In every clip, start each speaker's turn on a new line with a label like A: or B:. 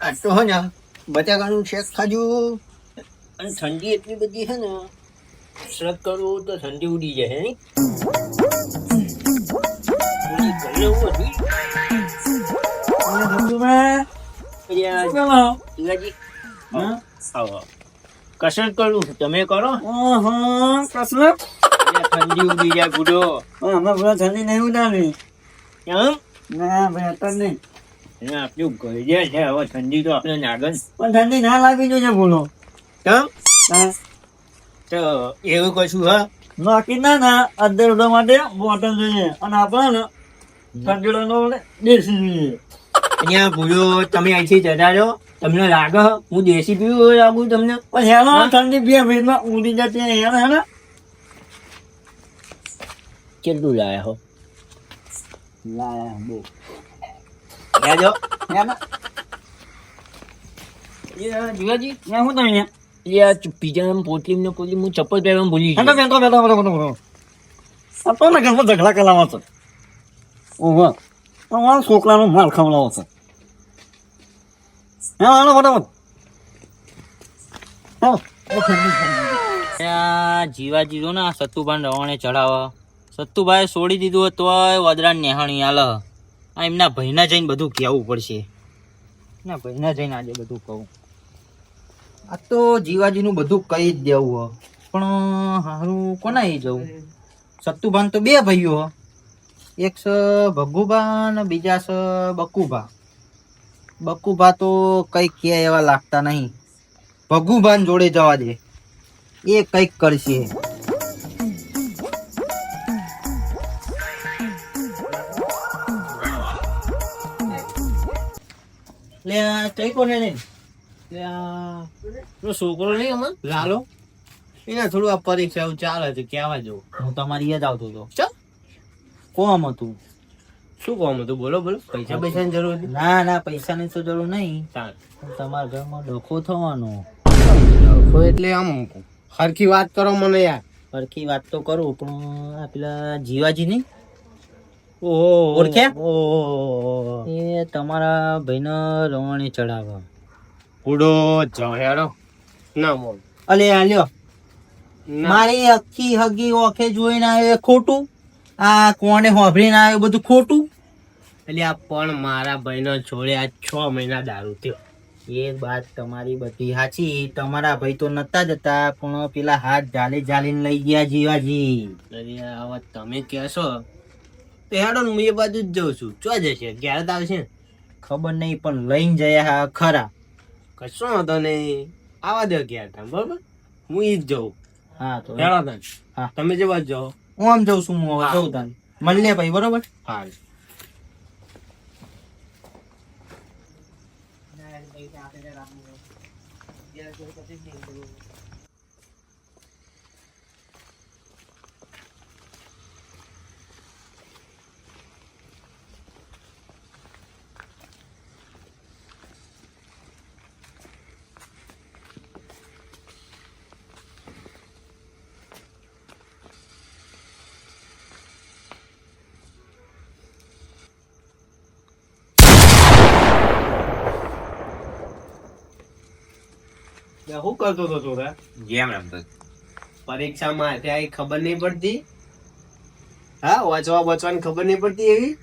A: આટલો હે ને બટાકાનું શેક ખાજુ. અને ઠંડી એટલી બધી છે ને કસરત કરવું તો ઠંડી ઉડી જાય હે થોડી કરી લઉં હજી. અહીંયા શિવાજી, આવો. કસરત કરું. તમે કરો? કસરત? ઠંડી ઉડી જાય ગુડો.
B: ઠંડી નહીં ઉડાવી.
A: કેમ
B: ના ભાઈ નહીં.
A: આપણું ગળે છે હવે ઠંડી તો આપણે નાગન
B: પણ ઠંડી ના લાગી જોઈએ
A: કેમ? તો એવું કશું હા?
B: બાકી ના ના ઉડા માટે બોટલ જોઈએ અને આપણે ઠંડીનો દેશી જોઈએ.
A: અહીંયા ભૂલો તમે અહીંથી રહો. તમને લાગે હું દેશી પીવું લાગુ તમને?
B: પણ હેલો ઠંડી બે મિનિટમાં ઉડી જતી હેલો હેલો.
A: કેટલું લાયા હો?
B: લાયા બહુ હેલો
A: જીવાજી
B: તમે
A: પોટલી ને પોટલી હું ચપ્પલ પહેરવાનું ભૂલી ગયો.
B: બેઠો બેઠો બેઠો બેઠો બેઠો ને ઘરમાં ઝઘડા કરાવો છે. ઓહો. તમારા છોકરાનો માલ ખવડાવો છો. હા હાલો ફટાફટ.
C: જીવાજી જો ને સત્તુભાઈ રવાણે ચડાવે સત્તુભાઈ છોડી દીધું હતું તોય વદરા નેહાણી હાલ. આ એમના ભાઈના જઈને બધું કહેવું પડશે. એમના ભાઈના જઈને આજે બધું કહું. આ તો જીવાજીનું બધું કહી જ દેવું હો. પણ હારું કોના એ જવું? સત્તુભાન તો બે ભાઈઓ હો. એક છે ભગુભા ને બીજા છે બકુભા. બકુભા તો કઈ કે એવા લાગતા નહીં. ભગુભાન જોડે જવા દે. એ કંઈક કરશે. લે કઈ કોને ને લે
A: છોકરો નહીં અમાર લાલો. એને થોડું આ પરીક્ષા એવું ચાલે છે કહેવા જવું.
C: હું તમારી યાદ આવતો હતો
A: ચમ?
C: કોમ હતું?
A: શું કોમ હતું? બોલો બોલો. પૈસા પૈસાની જરૂર
C: ના ના પૈસાની તો જરૂર નહીં.
A: ચાલ.
C: તમારા ઘરમાં ડખો થવાનો.
A: ડખો એટલે આમ હરખી વાત કરો મને યાર.
C: સરખી વાત તો કરું પણ આ પેલા જીવાજી નહીં? ઓળખ્યા? એ તમારા ભાઈને રવાણે ચડાવે.
A: ઉડો જહેડો ના મોલ
C: અલે આલ્યો મારી આખી હગી ઓખે જોઈને આવ્યો ખોટું. આ કોણે હોભરીને આવ્યો બધું ખોટું?
A: એટલે આ પણ મારા ભાઈનો છોડે આ છ મહિના દારૂ થયો.
C: એ વાત તમારી બધી સાચી. તમારા ભાઈ તો નતા જતા પણ પેલા હાથ જાલી જાલીને લઈ ગયા જીવાજી.
A: અરે આવા તમે કહેશો? તો હેડો હું એ બાજુ જ જઉં છું. ચો જશે ક્યારે તો આવશે
C: ખબર નહીં પણ લઈને જયા હા ખરા.
A: કશો હતો નહીં. આવા દો ક્યારે તમે બરોબર? હું એ જ જઉં.
C: હા તો
A: હેડો તને
C: હા.
A: તમે જે બાજુ જાઓ.
C: હું આમ જઉં છું હું જઉં તાન મળીએ ભાઈ બરોબર?
A: હા. શું કરતો હતો તું રે
C: જેમ રમતો.
A: પરીક્ષામાં ત્યાં ખબર નહીં પડતી. હા વાંચવા વાંચવાની ખબર નહીં પડતી એવી.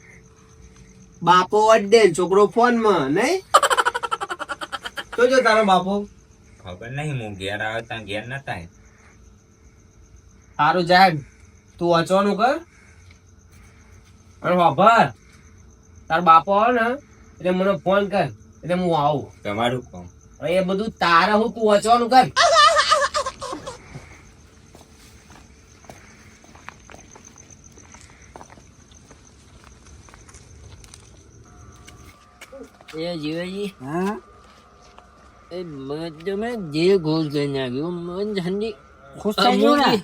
A: બાપો અડ્ડે છોકરો ફોનમાં નહીં? તો જો તારો બાપો.
D: ખબર નહીં હું ઘેર આવ્યો ત્યાં ઘેર નતા
A: સારું જાહેબ તું વાંચવાનું કર. અને વાપર તાર બાપો આવે ને એટલે મને ફોન કર. એટલે હું આવું.
D: તમારું
A: હવે એ બધું તારે હું તું વચવાનું કર.
C: એ જીવાજી
B: હા?
C: એ તમે જે ઘોષ કરી આવ્યો મન ઠંડી
B: ખુશ થઈ ગયો ને?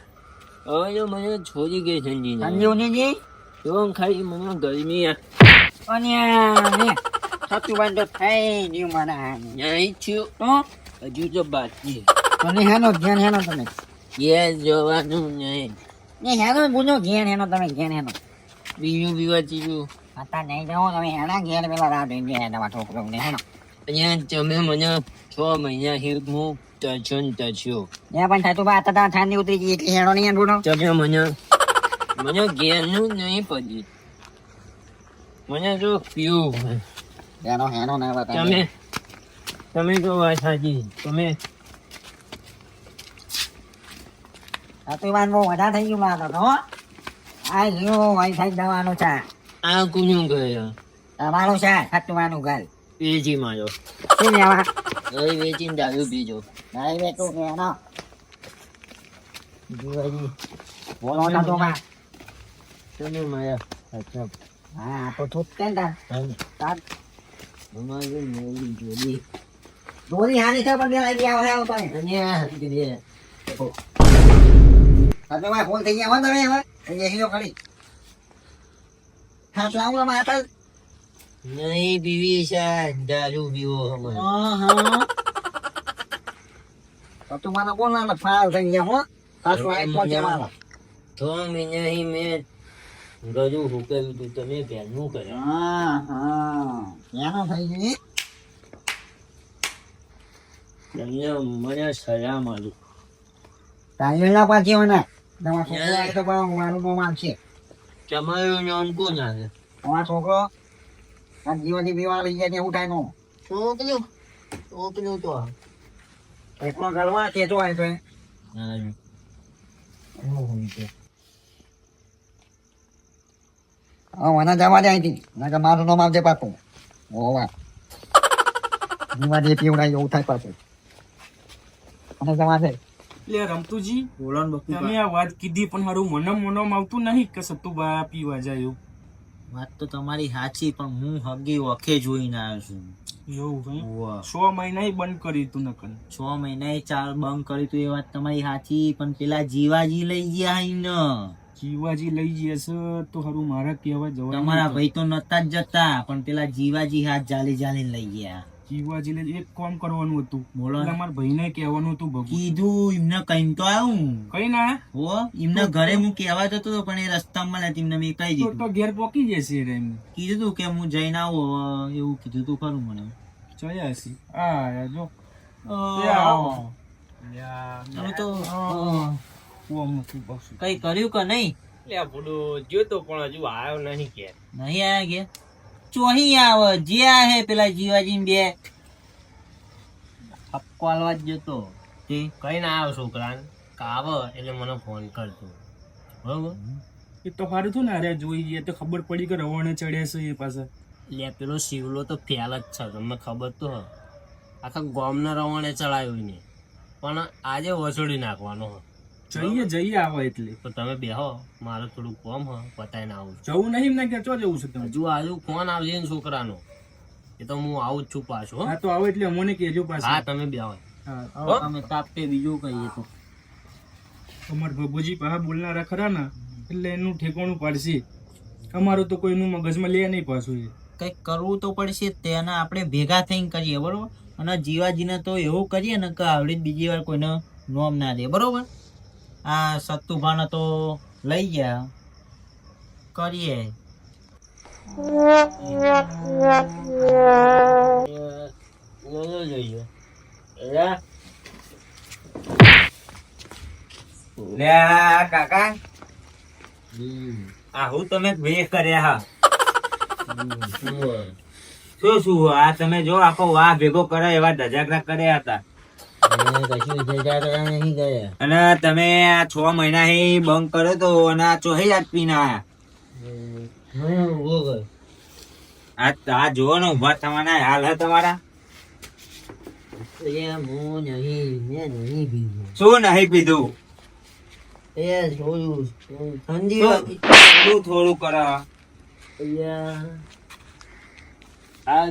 C: હવે જો મને છોડી ગઈ ઠંડી
B: ઠંડી ઉની જી
C: જો ખાલી મને ગરમી
B: અને ને સતુભાઈ તો થઈ ગયું મને
C: નહીં થયું હજુ તો બાકી
B: અને હેનો ધ્યાન હેનો તમે
C: ઘેર જવાનું નહીં
B: ને હેનો ગુનો ઘેન હેનો તમે ઘેન હેનો
C: બીજું બીવા ત્રીજું
B: અત્યારે નહીં જાઓ તમે હેના ઘેર પેલા રાત જોઈને ગયા તમારા છોકરોને હેનો
E: અહીંયા તમે મને છ મહિના હિરમું ટચન ટચ્યો
B: એ પણ થતું બા અત્યારે ઠંડી ઉતરી ગઈ એટલે હેડો નહીં બુડો
E: તમે મને મને ઘેરનું નહીં પડી મને જો પીવું
B: હેડો હેડો ના બતા
E: તમે તમે તો વાત સાચી તમે
B: થતું બાન બહુ વધારે થઈ ગયું લાગે તો હો. આ લ્યો વાઈ થઈ જવાનું છે
E: આ કુનું ગયા
B: તમારું છે થતું બાનું ઘર
E: વેચી મારો
B: શું લેવા
E: હવે વેચીને દારૂ પીજો
B: નહીં બેઠું કે હેડો
E: જુવાજી
B: બોલો થતું બા
E: તમે મારા અચ્છા
B: હા તો છૂટકે ને તાર. તાર
E: અમારે મોડી જોડી
B: દોરી હારી છે પણ પેલા ગયા આવતો નહીં.
E: અહીંયા કીધે
B: થતું બા ફૂલ થઈ ગયા હો તમે હવે બેસી જાઓ ખરી હા લાવું તમે હતા
E: નહીં પીવી છે દારૂ પીવો અમારે
B: થતું માનો કોણ ના ફાળ થઈ ગયા હો ખાસ વાઈટ પહોંચે મારો
E: તો મહિના તું તમે પહેલું કરે
B: હા હા. ક્યાં થઈ ગઈ
E: તમને મને સલામ આલું.
B: તાંજળના પાછી મને. તમારા છોકરો તો પણ મારું
E: તમારું નામ કોણ આવે?
B: તમારા છોકરો આ જીવનથી બીમાર લઈ જાય એવું થાય નો
E: છોકરું? છોકરું તો
B: એકલો હોય તો એ.
E: હારું.
B: હા મને જવા દે અહીંથી. ના મારું નામ આવજે પાછું. ઓવા જીવા પીવડાય એવું થાય પાછું. મને જવા દે.
F: એટલે રમતુજી
C: બોલો બકુ
F: તમે આ વાત કીધી પણ મારું મનમ મનમ આવતું નહીં કે સતુબા પીવા જાય એવું?
C: વાત તો તમારી સાચી પણ હું હગી વખે જોઈને આવ્યો છું.
F: એવું છ મહિના બંધ કરી તું નકલ
C: છ મહિના ચાર બંધ કરી તું એ વાત તમારી સાચી પણ પેલા જીવાજી લઈ ગયા ને
F: જીવાજી લઈ જશે તો હરું મારા કહેવા જવા
C: તમારા ભાઈ તો નતા જ જતા પણ પેલા જીવાજી હાથ જાલી જાલી લઈ ગયા.
F: જીવાજી લઈ એક કોમ કરવાનું હતું.
C: બોલો
F: મારા ભાઈને કહેવાનું હતું ભગુ.
C: કીધું એમને કઈ તો આવ્યું
F: કઈ ના?
C: હો એમને ઘરે હું કહેવા જતો હતો પણ એ રસ્તામાં નથી એમને મેં કહી દીધું.
F: તો ઘેર પોકી જશે રે એમ
C: કીધું તું કે હું જઈને આવો એવું કીધું તું ખરું મને.
F: હશે. આ જો.
C: આવો. તમે તો
F: કુવા શું પાછું
C: કઈ કર્યું કે નહીં?
E: લે ભૂડો જોતો પણ હજુ આવ્યો નહીં કે.
C: નહીં આવ્યા કે? ચોહી આવે જે હે પેલા જીવાજી બે. આલવા જ જતો. તે?
E: કઈ ના આવ્યો છોકરાને? કાવ એટલે મને ફોન કરતો બરોબર?
F: એ તો સારું થયું ને અરે જોઈ જઈએ તો ખબર પડી કે રવાણે ચડ્યા છે એ પાસે
E: લે પેલો શિવલો તો ફેલ જ છે તમને ખબર તો હ આખા ગોમના રવાણે ચડાયો ને પણ આજે વસોડી નાખવાનો હ
F: જઈએ જઈએ આવે એટલે.
E: તો તમે બેહો મારે થોડું કોમ હ પતાઈને આવું
F: જવું નહીં ને કે ચો જવું છે તમે?
E: હજુ આજુ ફોન આવશે ને છોકરાનો. એ તો હું આવું જ છું પાછો હા.
F: તો આવે એટલે અમોને કેજો પાછો.
E: હા તમે બેહો.
F: હા
C: હવે તમે તાપતે બીજું કહીએ તો.
F: અમાર ભગુજી પાહા બોલનારા ખરા ને એટલે એનું ઠેકોણું પાડશે. અમારું તો કોઈનું મગજમાં લે નહીં પાછું એ.
C: કંઈક કરવું તો પડશે તેના આપણે ભેગા થઈને કરીએ બરોબર? અને જીવાજીને તો એવું કરીએ ને કે આવડી જ બીજી વાર કોઈને નોમ ના દે બરોબર? આ સત્તુભાને તો લઈ ગયા. કરીએ.
E: જોઈએ
D: લે કાકા.
E: હમ.
D: આ હું તમે બે કર્યા હા. શું શું આ તમે જો આખો વાહ ભેગો કરે એવા ધજાગરા કર્યા હતા. અને તમે આ છ મહિના હી બંધ કર્યો તો અને આ ચોહી જ પીને. આયા. આ આ જુઓ ને ઊભા થવાના હાલ હે તમારા. શું નહીં પીધું?
E: એ જોયું. ઠંડી?
D: થોડું થોડું કરો.
E: આ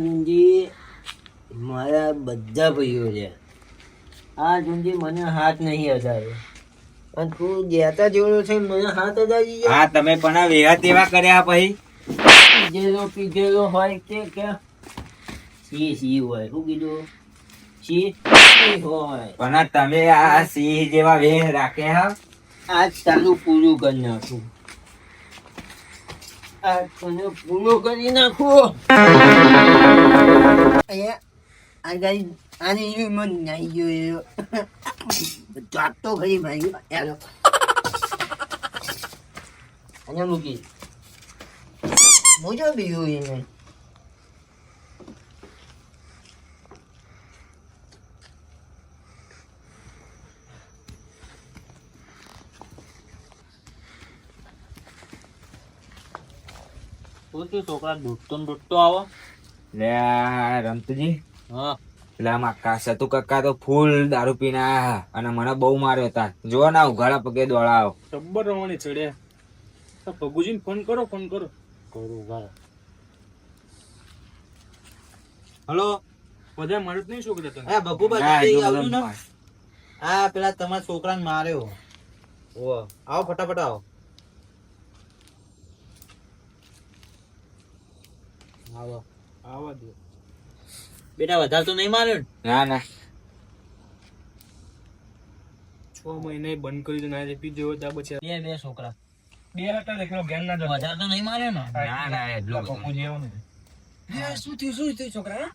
E: મારા બધા ભાઈઓ છે. આ ગુંજી મને હાથ નહીં અજાયો. અને તું જેતા જેવડો છે મને હાથ અજાવી
D: હા તમે પણ આ વેહા તેવા કર્યા પછી?
E: પીધેલો પીજેલો હોય કે કે સી સી હોય શું કીધું? સી સી હોય.
D: પણ આ તમે આ સિંહ જેવા વેહ રાખ્યા હા?
E: આજ તારું પૂરું કરી નાખું.
A: આજ તને પૂરું કરી નાખું. આ ગાડી આની જેવી મન નાઈ ગયો એ ચાટ તો ખરી ભાઈ યાર અહીંયા મૂકી મોજો બીયું એને
C: તું શું છોકરા દૂધતો ને દૂધતો આવો
D: લે આ રમતુજી
C: હા
D: પેલા આમાં કા સતુ કાકા તો ફૂલ દારૂ પીને આયા અને મને બહુ માર્યો તા જો ના ઉઘાડા પગે દોડાવો
F: ટબ્બર રવાણી ચડ્યા તો ભગુજીને ફોન કરો ફોન કરો.
C: કરું ઉઘાડા.
F: હલો? બધા મારું જ નહીં છોકરા તને
C: હા ભગુભાઈ તમે આવજો ને. પેલા તમારા છોકરાને માર્યો. ઓ આવો ફટાફટ આવો. આવો.
F: આવો દો.
C: બેટા વધારે તો નહીં માર્યો ને?
D: ના ના.
F: છ મહિને બંધ કરી દો ના પી જેવો ત્યાં પછી
C: બે બે છોકરા.
F: બે હતા દેખલો જ્ઞાન ના જો
C: વધારે તો નહીં માર્યો ને?
D: ના ના એટલો બધું
F: જેવો ને.
C: એ શું થયું શું થયું છોકરા?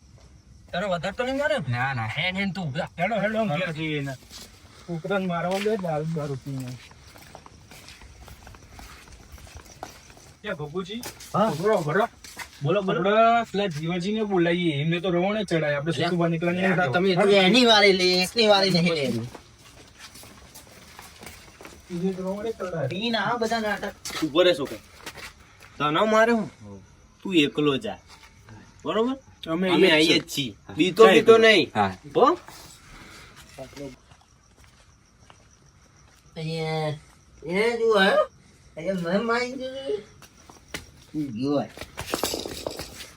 C: તારો વધારે તો નહીં માર્યો ના?
D: ના
C: હે હેન તું.
F: હેડો હેડો ઘેર જઈએ એના છોકરાને મારવા દે દારૂ દારૂ પીને. ત્યાં ભગુજી?
C: હા.
F: ભરો ભરો
C: બોલો બોલો.
F: પેલા જીવાજી ને બોલાવીએ એમને તો રવાણે ચડાય. આપણે સતુભા નીકળ્યા નહીં
C: તમે તું એની વારી લે એકની વારી નહીં
F: એને તો રવાણે ચડાય.
C: પીને આ બધા નાટક.
A: ઊભો રે છોકરા તને માર્યો તું એકલો જા. બરોબર?
F: અમે
A: અમે આવીએ જ છીએ. બીતો બીતો નહીં.
C: અહીંયા એ જુઓ હે. મેં મારી દીધું.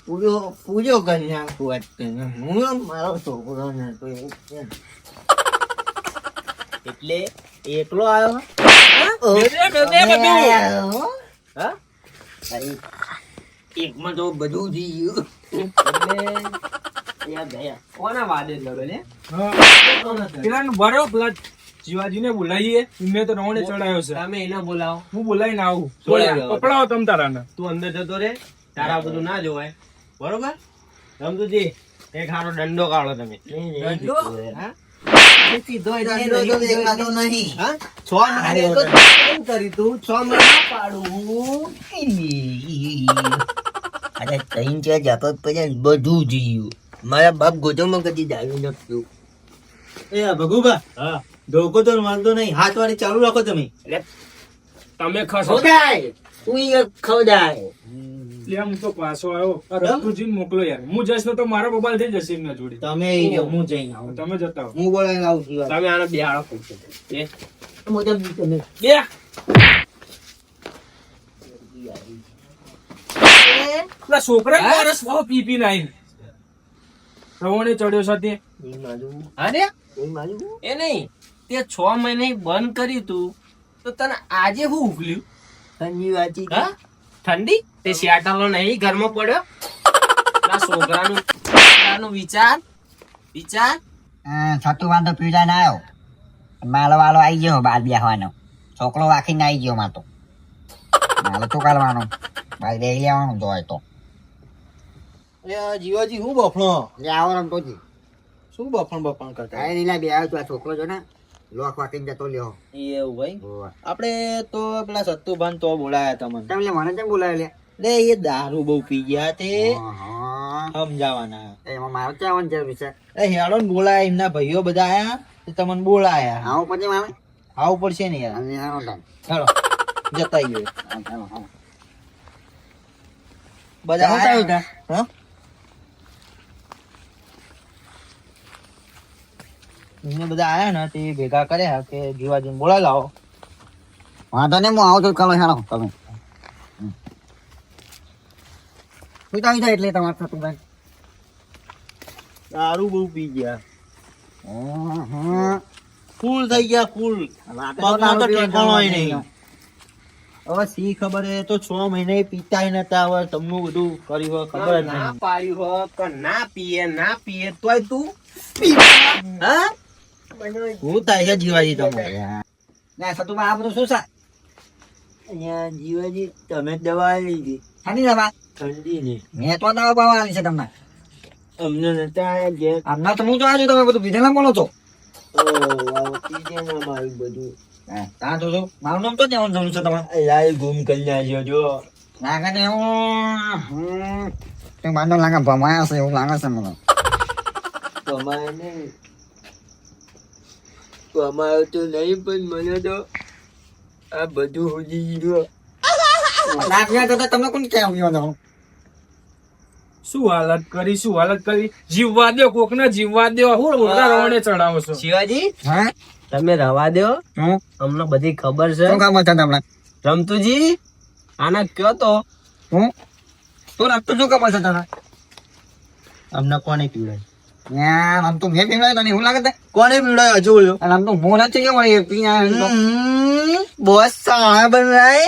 C: પૂજો પૂજો કરી નાખું તને. હું મારો છોકરો નતો એટલે એકલો આવ્યો એકમાં તો બધું થઈ ગયું. એટલે
A: કોના વાદે લડો ને?
F: હા. ભરો પેલા જીવાજીને બોલાવીએ. એમને તો રવાણે ચડાયો છે.
A: તમે એને બોલાવો.
F: હું બોલાવીને આવું.
A: બોલાવી આવો.
F: પકડાવો તમ તારાને.
A: તું અંદર જતો રે. તારા બધું ના જોવાય. બરોબર? સમજુજી એક હારો દંડો કાઢો તમે.
C: દંડો?
A: હા?
C: સીધો એટલે તો દેખાતો નહીં.
A: હા? છ મહિને તો કેમ કરી તું છ મહિના
C: પાડું. અરે ત્રણ ચાર જાપક પછી બધું જીયું. મારા બાપ ગોતમમાં કદી દારૂ નતું
A: એ ભગુબા
C: હા.
A: ધોકો તો વાંધો નહીં. હાથ વાળી ચાલુ રાખો તમે.
F: તમે ખસો.
C: તું ખોદાય.
F: લે હું તો પાછો આવ્યો રતુજી મોકલો યાર. હું જઈશ તો મારો મોબાઈલ થઈ જશે એમના જોડે.
A: તમે હું જઈને આવું.
F: તમે જતા હો
A: હું બોલાઈને આવું છું તમે આને બેહાડો પૂછો એ
C: મોટા તમે
F: બે પેલા છોકરા બહુ પી પી નાઈ રવાણે ચડ્યો છે
A: અરે
C: એ
A: નહીં તે છ મહિને બંધ કર્યું તું તો તને આજે હું ઉકલ્યું?
C: ઠંડી વાતી
A: હા? ઠંડી? તે શિયાટાલો નહીં ઘરમાં પડ્યો. પેલા છોકરાનું છોકરાનું વિચાર વિચાર.
B: છતું વાંધો પીડા ના આવ્યો. માલો વાલો આવી ગયો બાર બેહવાનો. છોકરો વાખીને આવી ગયો માં તો માલો ચોકાલવાનો બાર બે લેવાનું હોય તો.
C: જીવાજી હું બફણો?
B: લે આવો રમતો જી
C: શું બફણ બફણ કરતા?
B: કાંઈ નહીં બે આવ્યો તું આ છોકરો જો ને. લોક વાકીને જતો લ્યો
C: એવું ભાઈ? આપણે તો પેલા સત્તુભાન તો બોલાયા તમને
B: તમને મને કેમ બોલાયા લે?
C: લે એ દારૂ બહુ પી ગયા તે.
B: હા
C: સમજાવાના.
B: એમાં મારો ચાવન જરૂર છે?
C: એ હેડો ને બોલાયા એમના ભાઈઓ બધા આયા તે તમને બોલાયા.
B: આવું પછી મામે
C: આવું પડશે ને યાર. હેડો જતા
B: હા, હાલો.
C: બધા આયા? હા? એમને બધા આયા ને તે ભેગા કર્યા કે જીવાજીને બોલાવી લાવો.
B: વાંધો નહીં હું આવું છું ચાલો હેડો તમે. શું આવી જાય એટલે તમારે થતું ભાઈ
C: દારૂ બહુ પી ગયા. ફૂલ થઈ ગયા ફૂલ. પગમાં તો
B: નહીં.
C: હવે સી ખબર હે તો છ મહિને પીતાય નતા હવે તમને બધું કર્યું હોય ખબર જ
A: ના
C: નહીં.
A: પાડ્યું હો કે ના પીએ ના પીએ તોય તું
C: હા? શું થાય છે જીવાજી તમે
B: ના સતુભાઈ આ બધું શું છે?
C: અહીંયા જીવાજી તમે દવા લીધી.
B: ખાલી દવા?
E: ઠંડી ને
B: મેં તો દવા પાવા આવી છે તમને.
E: અમને નતા આયા ઘેર
B: હમણાં તો હું તો આજુ તમે બધું પીધેલા બોલો છો.
E: મારું બધું.
B: ત્યાં તો મારું નામ તો જવાનું જરૂર છે તમારે?
E: લાલ ગુમ કરી નાખ્યો જો.
B: લાગે ને એવું. હમ, તે માંડો લાગે ભમાયા છે એવું લાગે છે મને.
E: ભમાય નહીં. કમાયો તો નહીં પણ મને તો આ બધું હોજી ગયું.
B: લાગ્યા તો તમને કોણ છો?
F: શું હાલત કરી શું હાલત કરી? જીવવા દો કોકને જીવવા દો હું મોટા રવાને ચડાવો છો.
A: શિવાજી
B: હા?
A: તમે રવા દો અમને બધી ખબર છે.
B: શું કામ હતા તમને?
A: રમતુજી આના કયો તો?
B: હું? તું રખતું શું કામ હતા તને?
C: અમને કોને પીવડાય?
B: આમ તો મેં તને એવું લાગે
C: કોને પીવડાય? હજુ
B: આમ તો હું નથી
C: બોસ સાણા બન રહા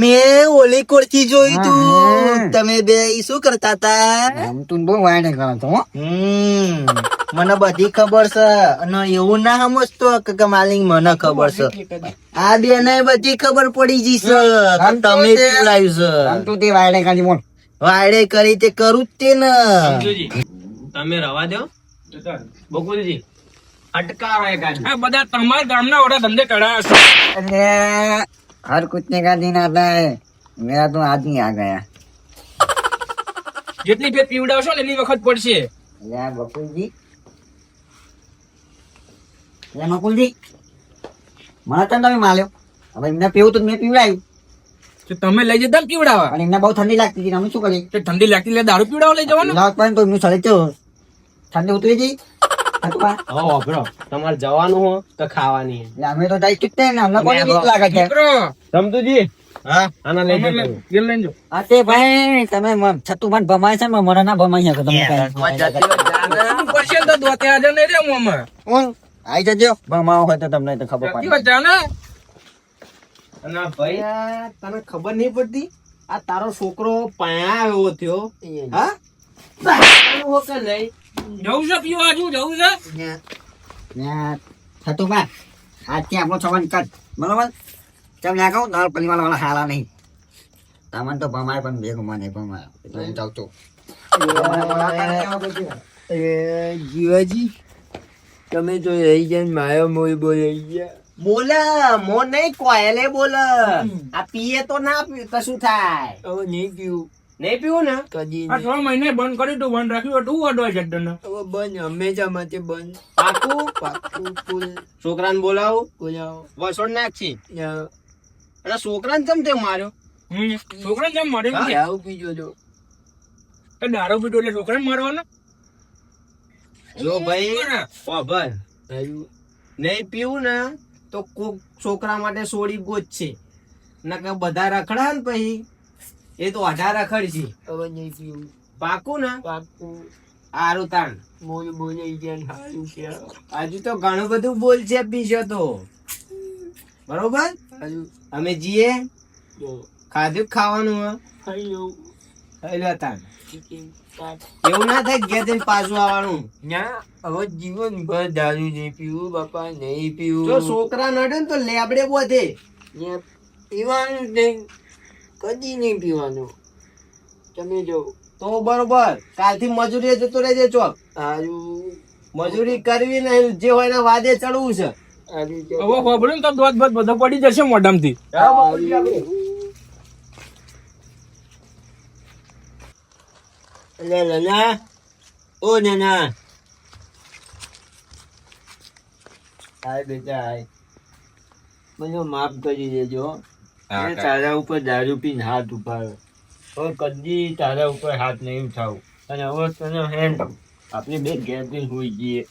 C: મેં ઓલી કોરથી જોયું તું. તમે બે શું કરતા હતા
B: આમ તું બહુ વાયડે કરે છે
C: મને બધી ખબર છે. અને એવું ના સમજતો કે માલિક મને ખબર છે. આ બે ને બધી ખબર પડી જઈ છે તમે પીવડાવ્યું
B: આમ તું તે વાયડે ખાલી બોલ.
C: વાયડે કરી તે કરું જ તે ને.
A: તમે રવા દો. બકુલજી
F: અટકાવે બધા તમારા ગામના ઓડા ધંધે ચડાયા છે.
B: हर कुत्ते का दिन आता है मेरा तो आज ही आ गया
F: જેટલી ફેર પીવડાવશો ને એટલી વખત પડશે
B: अरे बकुल जी અરે બકુલજી મને તો તમે માલ્યો હવે એમને પીવું તો મેં પીવડાવ્યું
F: તો તમે લઈ જતા ને પીવડાવવા
B: પણ એમને બહુ ઠંડી લાગતી હતી અમે શું કરીએ
F: તો ઠંડી લાગતી એટલે દારૂ પીવડાવવા લઈ જવાનું
B: લાગ પણ તો એમનું શરીર કેવું ઠંડી ઉતરી ગઈ
A: હવે તમારે જવાનું હો તો ખાવાની.
B: અમે તો જાય ચૂકતે ને અમને કોને બીક લાગે છે?
A: રમતુજી
C: હા.
A: આના લઈ જજો.
F: ઘેર લઈને જાઓ.
B: હા તે ભાઈ તમે છતું મને ભમાય છે મને ના ભમાઈ શકો તમે કાંઈ.
F: શું તો દોતે હાજર નહીં રે મોમાં
B: હું આઈ જજો. ભમાવો હોય તો તમને તો ખબર પડે.
A: અને ભાઈ તને ખબર નહીં પડતી? આ તારો છોકરો પાયા એવો થયો. હા કે નહીં?
F: જવું છે પીવા? હજુ જવું છે?
B: ને થતું બા આજથી આપણો સંબંધ કર બરોબર? ચમ ના કહું દાળ પલી વાળા હારા નહીં. તમને તો ભમાય પણ ભેગું મને ભમાય. એટલે હું જાઉં છું.
E: જીવાજી તમે તો રહી જાય માયો મોય બોલાઈ ગયા.
A: બોલે મો નહીં કોયલે બોલે. આ પીએ તો ના પીએ કશું થાય?
E: નહીં પીવું.
A: નહીં પીવું ને?
E: કદી
F: આ છ મહિને બંધ કર્યું તું બંધ રાખ્યું તું અડવા છે
E: હવે બંધ હંમેશા માટે બંધ.
A: પાકું?
E: પાકું ફૂલ.
A: છોકરાને બોલાવો?
E: બોલાવો.
A: વસોડ નાખશી. એટલે છોકરાને કેમ તે માર્યો?
F: છોકરાને છોકરા કેમ મારે
E: દારૂ પીજો તો.
F: દારૂ પીટો એટલે છોકરાને મારવાનો?
A: જો ભાઈ ઓ ભાઈ
E: દારૂ
A: નહીં પીવું ને તો કોક છોકરા માટે સોડી ગોત છે નકર બધા રખડા ને પછી. એ તો અઢાર રખડશે
E: છે. પીવું.
A: પાકું ને?
E: પાકું.
A: આરું તાણ.
E: બોલ સારું છે
A: હજુ તો ઘણું બધું બોલ છે પીશો તો. બરોબર?
E: સારું
A: અમે
E: જીએ.
A: ખાધું ખાવાનું હે?
E: ખાઈ લઉં.
A: ખાઈ લો તાણ. એવું ના થાય ઘેર જઈને પાછું આવવાનું.
E: ના હવે જીવન ભર દારૂ નહીં પીવું બાપા નહીં પીવું.
A: જો છોકરા નડે ને તો લેબડે બોધે.
E: પીવાનું નહીં. કદી નહીં પીવાનું. તમે જો.
A: તો બરોબર. કાલથી મજૂરી જતો રહેજે ચોક.
E: સારું
A: મજૂરી કરવી ને જે હોય ને વાદે ચડવું છે.
F: હવે ખબર તો દોત બધ બધો પડી જશે મોઢામાંથી.
E: અલે નાના. ઓ નાના. હાય બેટા હાય. મને માફ કરી દેજો. તારા ઉપર દારૂ પીને હાથ ઉપાડ્યો હવે કદી તારા ઉપર હાથ નહીં ઉઠાવું. અને હવે તને હેન્ડ આપણે બે ગેરથી હોઈ જઈએ